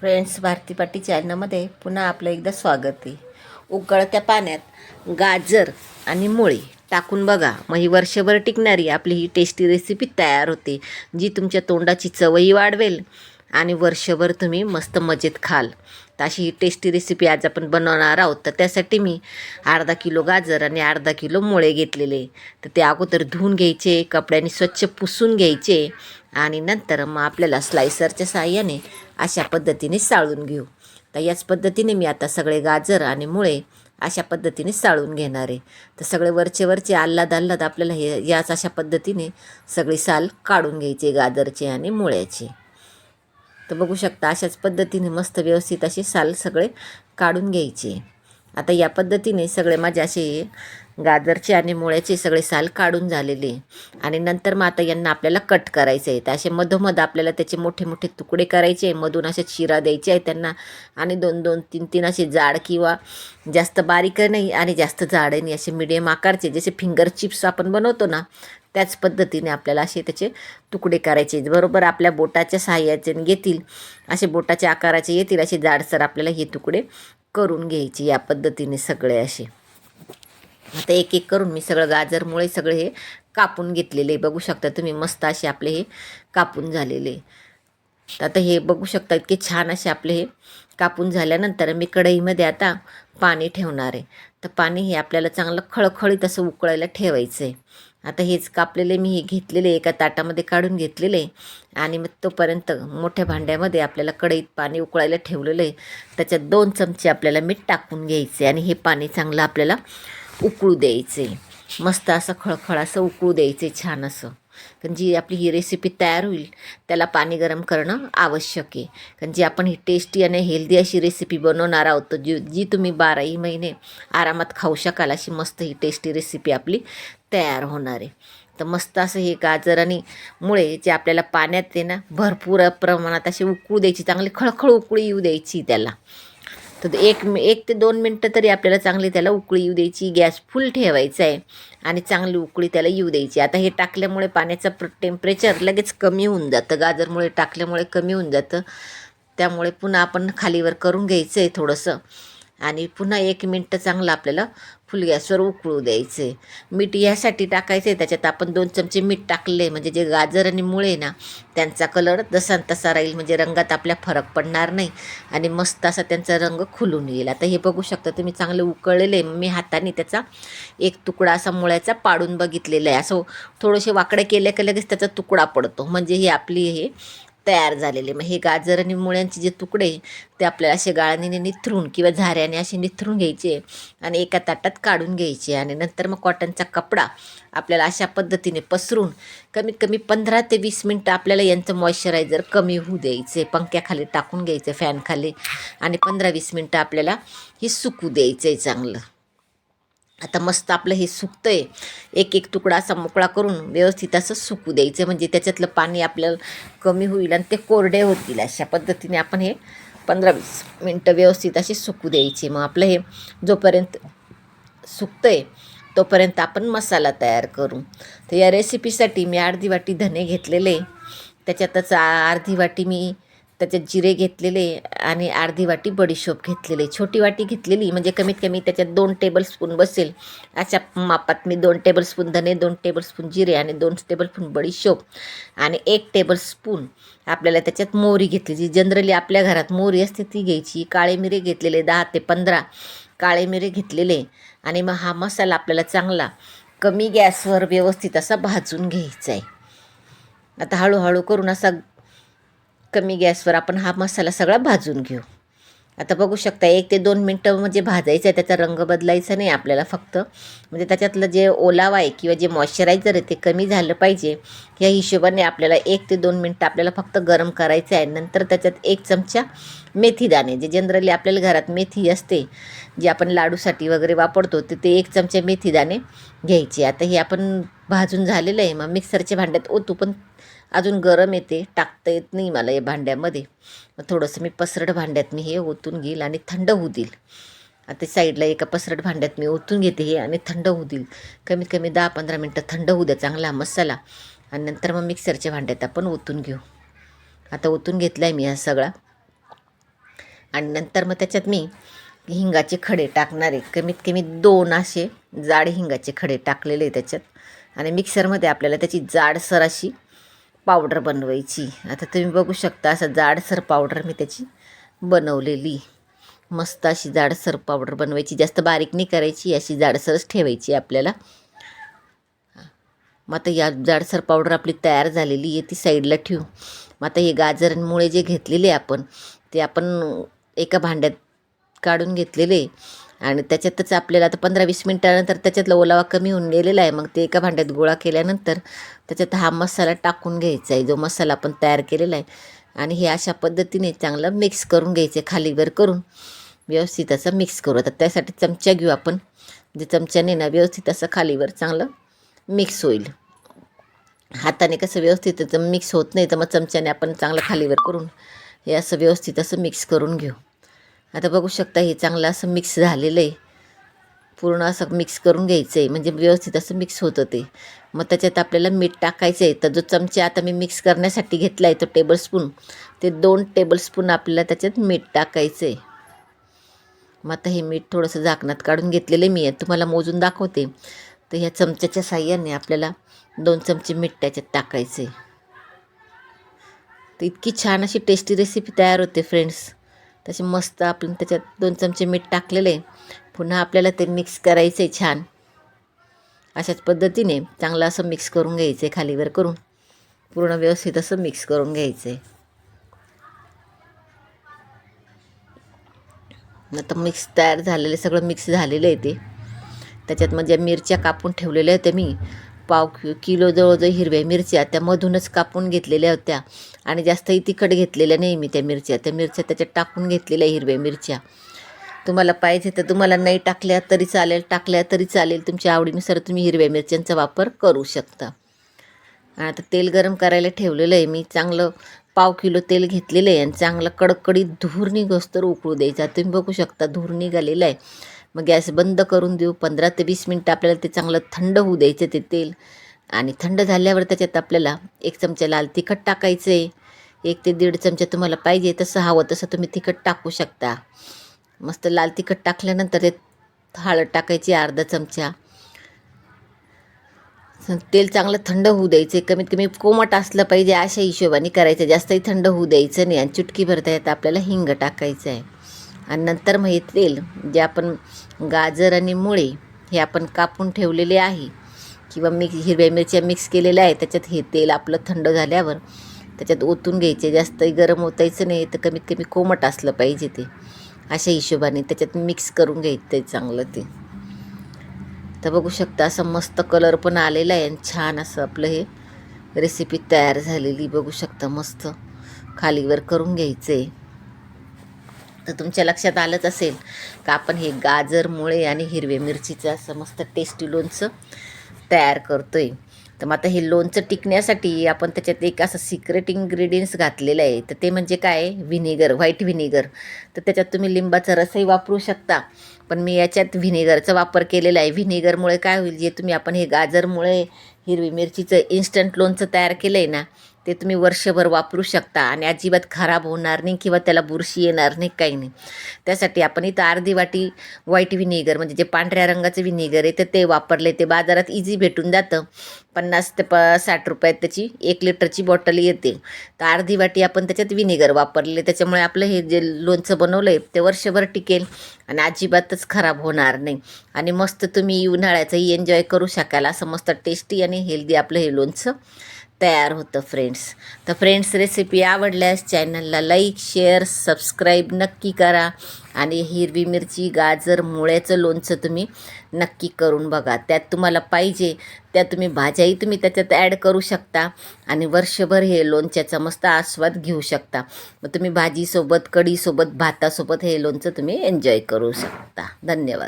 Friends Bharti पाटी चॅनलमध्ये पुन्हा आपलं एकदा स्वागत आहे. उकळत्या पाण्यात गाजर आणि मुळी टाकून बघा. मग ही वर्षभर टिकणारी आपली ही टेस्टी रेसिपी तयार होते जी तुमच्या तोंडाची चवही वाढवेल आणि वर्षभर तुम्ही मस्त मजेत खाल. तर अशी ही टेस्टी रेसिपी आज आपण बनवणार आहोत. तर त्यासाठी मी अर्धा किलो गाजर आणि अर्धा किलो मुळे घेतलेले. तर ते अगोदर धुवून घ्यायचे कपड्याने स्वच्छ पुसून घ्यायचे आणि नंतर मग आपल्याला स्लायसरच्या साह्याने अशा पद्धतीने साळून घेऊ. तर याच पद्धतीने मी आता सगळे गाजर आणि मुळे अशा पद्धतीने साळून घेणार आहे. तर सगळे वरचे वरचे आल्हाद आल्हाद आपल्याला हे याच अशा पद्धतीने सगळी साल काढून घ्यायची गाजरचे आणि मुळ्याचे. तर बघू शकता अशाच पद्धतीने मस्त व्यवस्थित असे साल सगळे काढून घ्यायचे. आता या पद्धतीने सगळे माझे असे गाजरचे आणि मुळ्याचे सगळे साल काढून झालेले. आणि नंतर मग आता यांना आपल्याला कट करायचे आहेत असे मधोमध आपल्याला त्याचे मोठे मोठे तुकडे करायचे मधून असे शिरा द्यायचे आहे त्यांना. आणि दोन दोन तीन तीन असे जाड किंवा जास्त बारीक नाही आणि जास्त जाड नाही असे मिडियम आकारचे. जसे फिंगर चिप्स आपण बनवतो ना त्याच पद्धतीने आपल्याला असे त्याचे तुकडे करायचे. बरोबर आपल्या बोटाच्या सहाय्याचे घेतील असे बोटाच्या आकाराचे येतील असे जाडसर आपल्याला हे तुकडे करून घ्यायचे या पद्धतीने सगळे असे. आता एक एक करून मी सगळं गाजरमुळे सगळे हे कापून घेतलेले बघू शकता तुम्ही मस्त असे आपले हे कापून झालेले तर आता हे बघू शकता इतके छान असे आपले हे कापून झाल्यानंतर मी कढईमध्ये आता पाणी ठेवणार आहे. तर पाणी हे आपल्याला चांगलं खळखळीत असं उकळायला ठेवायचं आहे. आता हेच कापलेले मी हे घेतलेले एका ताटामध्ये काढून घेतलेले आणि मग तोपर्यंत मोठ्या भांड्यामध्ये आपल्याला कढईत पाणी उकळायला ठेवलेलं आहे. त्याच्यात दोन चमचे आपल्याला मीठ टाकून घ्यायचे आणि हे पाणी चांगलं आपल्याला उकळू द्यायचे. मस्त असं खळखळ असं उकळू द्यायचे छान असं. कारण जी आपली ही रेसिपी तयार होईल त्याला पाणी गरम करणं आवश्यक आहे. कारण जी आपण ही टेस्टी आणि हेल्दी अशी रेसिपी बनवणार आहोत तर जी जी तुम्ही बाराही महिने आरामात खाऊ शकाल अशी मस्त ही टेस्टी रेसिपी आपली तयार होणार आहे. तर मस्त असं हे गाजर आणि मुळे जे आपल्याला पाण्यात आहे ना भरपूर प्रमाणात असे उकळू द्यायची चांगली खळखळ उकळी येऊ द्यायची त्याला. तर एक एक ते दोन मिनटं तरी आपल्याला चांगली त्याला उकळी येऊ द्यायची. गॅस फुल ठेवायचा आहे आणि चांगली उकळी त्याला येऊ द्यायची. आता हे टाकल्यामुळे पाण्याचं प्र टेम्परेचर लगेच कमी होऊन जातं. गाजरमुळे टाकल्यामुळे कमी होऊन जातं. त्यामुळे पुन्हा आपण खालीवर करून घ्यायचं आहे थोडंसं. आणि पुन्हा एक मिनटं चांगलं आपल्याला फुल गॅसवर उकळू द्यायचं. मीठ यासाठी टाकायचं आहे त्याच्यात आपण दोन चमचे मीठ टाकले म्हणजे जे गाजर आणि मुळे ना त्यांचा कलर जसा तसा राहील म्हणजे रंगात आपल्या फरक पडणार नाही आणि मस्त असा त्यांचा रंग खुलून येईल. आता हे बघू शकता तुम्ही चांगले उकळलेले मी हाताने त्याचा एक तुकडा असा मुळ्याचा पाडून बघितलेला आहे. असं थोडेसे वाकडे केले की लगेच त्याचा तुकडा पडतो. म्हणजे ही आपली हे तयार झालेले. मग हे गाजर आणि मुळ्यांचे जे तुकडे ते आपल्याला असे गाळणीने निथरून किंवा झाऱ्याने असे निथरून घ्यायचे आणि एका ताटात काढून घ्यायचे. आणि नंतर मग कॉटनचा कपडा आपल्याला अशा पद्धतीने पसरून कमीत कमी पंधरा ते वीस मिनटं आपल्याला यांचं मॉइश्चरायझर कमी होऊ द्यायचे. पंख्याखाली टाकून घ्यायचं फॅनखाली. आणि पंधरा वीस मिनटं आपल्याला हे सुकू द्यायचं आहे चांगलं. आता मस्त आपलं हे सुकतं आहे एक एक तुकडा असा मोकळा करून व्यवस्थित असं सुकू द्यायचं. म्हणजे त्याच्यातलं पाणी आपल्याला कमी होईल आणि ते कोरडे होतील अशा पद्धतीने आपण हे पंधरा वीस मिनटं व्यवस्थित असे सुकू द्यायचे. मग आपलं हे जोपर्यंत सुकतं आहे तोपर्यंत आपण मसाला तयार करू. तर या रेसिपीसाठी मी अर्धी वाटी धने घेतलेले. त्याच्यातच अर्धी वाटी मी त्याच्यात जिरे घेतलेले आणि अर्धी वाटी बडीशोप घेतलेले. छोटी वाटी घेतलेली म्हणजे कमीत कमी त्याच्यात दोन टेबलस्पून बसेल. अशा मापात मी दोन टेबलस्पून धने दोन टेबलस्पून जिरे आणि दोन टेबलस्पून बडीशोप आणि एक टेबलस्पून आपल्याला त्याच्यात मोहरी घेतली जी जनरली आपल्या घरात मोहरी असते ती घ्यायची. काळे मिरे घेतलेले दहा ते पंधरा काळे मिरे घेतलेले आणि मग हा मसाला आपल्याला चांगला कमी गॅसवर व्यवस्थित असा भाजून घ्यायचा आहे. आता हळूहळू करून असा कमी गॅसवर आपण हा मसाला सगळा भाजून घेऊ. आता बघू शकता एक ते दोन मिनटं म्हणजे भाजायचं आहे त्याचा रंग बदलायचा नाही आपल्याला फक्त. म्हणजे त्याच्यातलं जे ओलावा आहे किंवा जे मॉइश्चरायझर आहे ते कमी झालं पाहिजे. या हिशोबाने आपल्याला एक ते दोन मिनटं आपल्याला फक्त गरम करायचं आहे. नंतर त्याच्यात एक चमचा मेथी दाणे जे जनरली आपल्याला घरात मेथी असते जे आपण लाडूसाठी वगैरे वापरतो तर ते एक चमचे मेथी दाणे घ्यायचे. आता हे आपण भाजून झालेलं आहे. मग मिक्सरच्या भांड्यात ओतू पण अजून गरम येते टाकता येत नाही मला या भांड्यामध्ये. मग थोडंसं मी पसरट भांड्यात मी हे ओतून घेईल आणि थंड होऊ देईल. आता साईडला एका पसरट भांड्यात मी ओतून घेते हे आणि थंड होऊ देईल. कमीत कमी दहा पंधरा मिनटं थंड होऊ द्या चांगला मसाला. आणि नंतर मग मिक्सरच्या भांड्यात आपण ओतून घेऊ. आता ओतून घेतला आहे मी हा सगळा. आणि नंतर मग त्याच्यात मी हिंगाचे खडे टाकणार आहे. कमीत कमी दोन असे जाड हिंगाचे खडे टाकलेले आहे त्याच्यात. आणि मिक्सरमध्ये आपल्याला त्याची जाडसर अशी पावडर बनवायची. आता तुम्ही बघू शकता असं जाडसर पावडर मी त्याची बनवलेली. मस्त अशी जाडसर पावडर बनवायची. जास्त बारीक नाही करायची अशी जाडसरच ठेवायची आपल्याला. मग आता या जाडसर पावडर आपली तयार झालेली आहे ती साईडला ठेवू. मग आता हे गाजरांमुळे जे घेतलेले आपण ते आपण एका भांड्यात काढून घेतलेले. आणि त्याच्यातच आपल्याला आता पंधरा वीस मिनटानंतर त्याच्यातला ओलावा कमी होऊन गेलेला आहे. मग ते एका भांड्यात गोळा केल्यानंतर त्याच्यात हा मसाला टाकून घ्यायचा आहे. जो मसाला आपण तयार केलेला आहे. आणि हे अशा पद्धतीने चांगलं मिक्स करून घ्यायचं खालीवर करून व्यवस्थित असं मिक्स करू. आता त्यासाठी चमचा घेऊ आपण. जे चमच्याने ना व्यवस्थित असं खालीवर चांगलं मिक्स होईल. हाताने कसं व्यवस्थित मिक्स होत नाही तर मग चमच्याने आपण चांगलं खालीवर करून हे असं व्यवस्थित असं मिक्स करून घेऊ. आता बघू शकता हे चांगलं असं मिक्स झालेलं आहे. पूर्ण असं मिक्स करून घ्यायचं आहे म्हणजे व्यवस्थित असं मिक्स होतं ते मग त्याच्यात आपल्याला मीठ टाकायचं आहे. तर जो चमचा आता मी मिक्स करण्यासाठी घेतला आहे तो टेबलस्पून ते दोन टेबलस्पून आपल्याला त्याच्यात मीठ टाकायचं आहे मग आता हे मीठ थोडंसं झाकणात काढून घेतलेलं मी. आहे तुम्हाला मोजून दाखवते. तर ह्या चमच्याच्या साह्याने आपल्याला दोन चमचे मीठ त्याच्यात टाकायचे तर इतकी छान अशी टेस्टी रेसिपी तयार होते फ्रेंड्स तसे मस्त आपण त्याच्यात दोन चमचे मीठ टाकलेले. पुन्हा आपल्याला ते मिक्स करायचं आहे छान. अशाच पद्धतीने चांगलं असं मिक्स करून घ्यायचं आहे खालीवर करून. पूर्ण व्यवस्थित असं मिक्स करून घ्यायचं आहे आता मिक्स तयार झालेलं सगळं मिक्स झालेलं आहे ते. त्याच्यात म्हणजे मिरच्या कापून ठेवलेल्या होत्या मी पाव कि किलो जवळजवळ हिरव्या मिरच्या त्या मधूनच कापून घेतलेल्या होत्या. आणि जास्तही तिखट घेतलेल्या नाही मी त्या मिरच्या. त्या मिरच्या त्याच्यात टाकून घेतलेल्या हिरव्या मिरच्या. तुम्हाला पाहिजे तर तुम्हाला नाही टाकल्या तरी चालेल टाकल्या तरी चालेल. तुमच्या आवडीनुसार तुम्ही हिरव्या मिरच्यांचा वापर करू शकता. आता तेल गरम करायला ठेवलेलं आहे मी. चांगलं पाव किलो तेल घेतलेलं आहे आणि चांगलं कडकडीत धूर निघोस तर उकळू द्यायचा. तुम्ही बघू शकता धूर निघालेला आहे. मग गॅस बंद करून देऊ. पंधरा ते वीस मिनटं आपल्याला ते चांगलं थंड होऊ द्यायचं ते तेल. आणि थंड झाल्यावर त्याच्यात आपल्याला एक चमचा लाल तिखट टाकायचं. आहे एक ते दीड चमचा तुम्हाला पाहिजे तसं हवं तसं तुम्ही तिखट टाकू शकता. मस्त लाल तिखट टाकल्यानंतर ते हळद टाकायची अर्धा चमचा. तेल चांगलं थंड होऊ द्यायचं. कमीत कमी कोमट असलं पाहिजे अशा हिशोबाने करायचं. जास्तही थंड होऊ द्यायचं नाही. आणि चुटकी भरता येतं आपल्याला हिंग टाकायचं आहे. आणि नंतर मग हे तेल जे आपण गाजर आणि मुळे हे आपण कापून ठेवलेले आहे किंवा मिक्स हिरव्या मिरच्या मिक्स केलेल्या आहे त्याच्यात हे तेल आपलं थंड झाल्यावर त्याच्यात ओतून घ्यायचे. जास्तही गरम ओतायचं नाही तर कमीत कमी कोमट असलं पाहिजे ते. अशा हिशोबाने त्याच्यात मिक्स करून घ्यायचं आहे चांगलं ते. तर बघू शकता असं मस्त कलर पण आलेला आहे आणि छान असं आपलं हे रेसिपी तयार झालेली. बघू शकता मस्त खालीवर करून घ्यायचं आहे तर तुमच्या लक्षात आलंच असेल का आपण हे गाजर मुळे आणि हिरवे मिरचीचं असं मस्त टेस्टी लोणचं तयार करतो आहे तर मग आता हे लोणचं टिकण्यासाठी आपण त्याच्यात एक असं सिक्रेट इन्ग्रेडियंट्स घातलेलं आहे. तर ते म्हणजे काय? व्हिनेगर व्हाईट व्हिनेगर तर त्याच्यात तुम्ही लिंबाचा रसही वापरू शकता. पण मी याच्यात व्हिनेगरचा वापर केलेला आहे. व्हिनेगरमुळे काय होईल? जे तुम्ही आपण हे गाजरमुळे हिरवी मिरचीचं इन्स्टंट लोणचं तयार केलं आहे ना ते तुम्ही वर्षभर वापरू शकता आणि अजिबात खराब होणार नाही किंवा त्याला बुरशी येणार नाही काही नाही. त्यासाठी आपण इथं अर्धी वाटी व्हाईट व्हिनेगर म्हणजे जे पांढऱ्या रंगाचं व्हिनेगर आहे तर ते वापरले. ते बाजारात इझी भेटून जातं. पन्नास ते प साठ रुपयात त्याची एक लिटरची बॉटल येते. तर अर्धी वाटी आपण त्याच्यात व्हिनेगर वापरले. त्याच्यामुळे आपलं हे जे लोणचं बनवलं आहे ते वर्षभर टिकेल आणि अजिबातच खराब होणार नाही. आणि मस्त तुम्ही उन्हाळ्याचंही एन्जॉय करू शकाल. असं मस्त टेस्टी आणि हेल्दी आपलं हे लोणचं. तयार होतं फ्रेंड्स तर फ्रेंड्स रेसिपी आवडल्यास चॅनलला लाईक शेअर सबस्क्राईब नक्की करा. आणि हिरवी मिरची गाजर मुळ्याचं लोणचं तुम्ही नक्की करून बघा. त्यात तुम्हाला पाहिजे त्या तुम्ही भाज्याही तुम्ही त्याच्यात ॲड करू शकता. आणि वर्षभर हे लोणच्याचा मस्त आस्वाद घेऊ शकता. मग तुम्ही भाजीसोबत कढीसोबत भातासोबत हे लोणचं तुम्ही एन्जॉय करू शकता. धन्यवाद.